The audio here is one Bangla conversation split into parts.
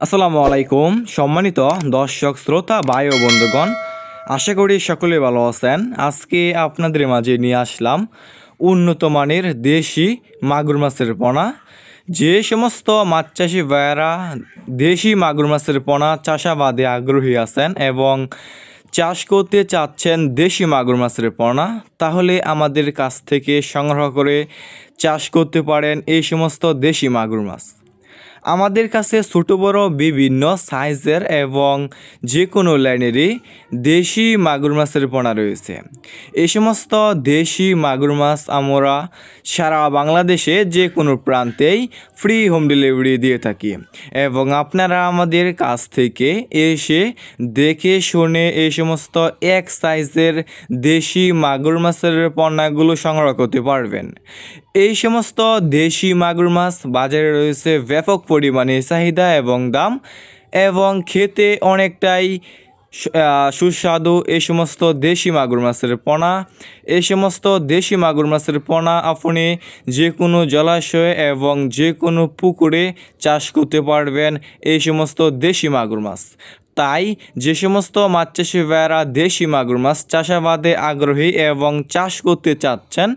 আসসালামু আলাইকুম, সম্মানিত দর্শক, শ্রোতা, ভাই ও বন্ধুগণ, আশা করি সকলে ভালো আছেন। আজকে আপনাদের মাঝে নিয়ে আসলাম উন্নত মানের দেশি মাগুর মাছের পোনা। যে সমস্ত মাছ চাষি ভাইয়েরা দেশি মাগুর মাছের পোনা চাষাবাদে আগ্রহী আছেন এবং চাষ করতে চাচ্ছেন দেশি মাগুর মাছের পোনা, তাহলে আমাদের কাছ থেকে সংগ্রহ করে চাষ করতে পারেন এই সমস্ত দেশি মাগুর মাছ। আমাদের কাছে ছোট, বড়, বিভিন্ন সাইজের এবং যে কোনো লাইনেরই দেশি মাগুর মাছের পোনা রয়েছে। এই সমস্ত দেশি মাগুর মাছ আমরা সারা বাংলাদেশে যে কোনো প্রান্তেই ফ্রি হোম ডেলিভারি দিয়ে থাকি এবং আপনারা আমাদের কাছ থেকে এসে দেখে, শুনে এই সমস্ত এক সাইজের দেশি মাগুর মাছের পণ্যগুলো সংগ্রহ করতে পারবেন। এই সমস্ত দেশি মাগুর মাছ বাজারে রয়েছে ব্যাপক পরিমাণে চাহিদা এবং দাম এবং খেতে অনেকটাই সুস্বাদু এই সমস্ত দেশি মাগুর মাছের পোনা। এই সমস্ত দেশি মাগুর মাছের পোনা আপনি যে কোনো জলাশয়ে এবং যে কোনো পুকুরে চাষ করতে পারবেন এই সমস্ত দেশি মাগুর মাছ। তাই যে সমস্ত মাছ চাষি ভাইয়েরা দেশি মাগুর মাছ চাষাবাদে আগ্রহী এবং চাষ করতে চাচ্ছেন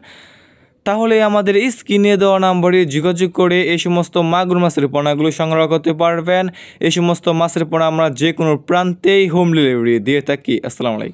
তাহলে আমাদের স্ক্রিনে দেওয়া নম্বরে যোগাযোগ করে এই সমস্ত মাগুর মাছের পোনাগুলো সংগ্রহ করতে পারবেন। এই সমস্ত মাছের পোনা আমরা যে কোনো প্রান্তেই হোম ডেলিভারি দিয়ে থাকি। আসসালামু আলাইকুম।